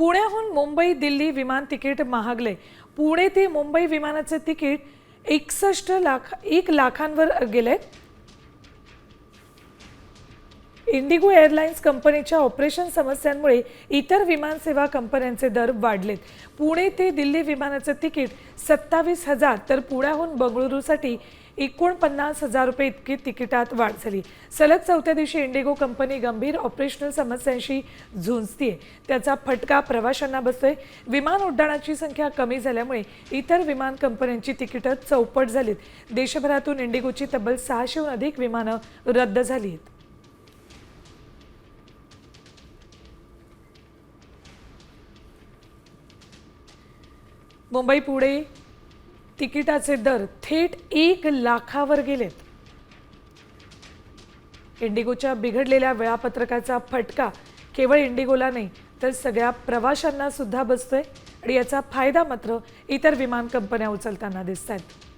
पुण्याहून मुंबई दिल्ली विमान तिकीट महागले. पुणे ते मुंबई विमानाचे तिकीट एकसष्ट लाख एक लाखांवर गेले. इंडिगो एअरलाइन्स कंपनीच्या ऑपरेशन समस्यांमुळे इतर विमानसेवा कंपन्यांचे दर वाढलेत. पुणे ते दिल्ली विमानाचे तिकीट सत्तावीस हजार तर पुण्याहून बंगळुरूसाठी एकोणपन्नास हजार रुपये इतकी तिकिटात वाढ झाली. सलग चौथ्या दिवशी इंडिगो कंपनी गंभीर ऑपरेशनल समस्यांशी झुंजतीये. त्याचा फटका प्रवाशांना बसतोय. विमान उड्डाणाची संख्या कमी झाल्यामुळे इतर विमान कंपन्यांची तिकिटं चौपट झालीत. देशभरातून इंडिगोची तब्बल सहाशेहून अधिक विमानं रद्द झाली आहेत मुंबई पुणे तिकिटाचे दर थेट एक लाखावर गेलेत. इंडिगोच्या बिघडलेल्या वेळापत्रकाचा फटका केवळ इंडिगोला नाही तर सगळ्या प्रवाशांना सुद्धा बसतोय आणि याचा फायदा मात्र इतर विमान कंपन्या उचलताना दिसत आहेत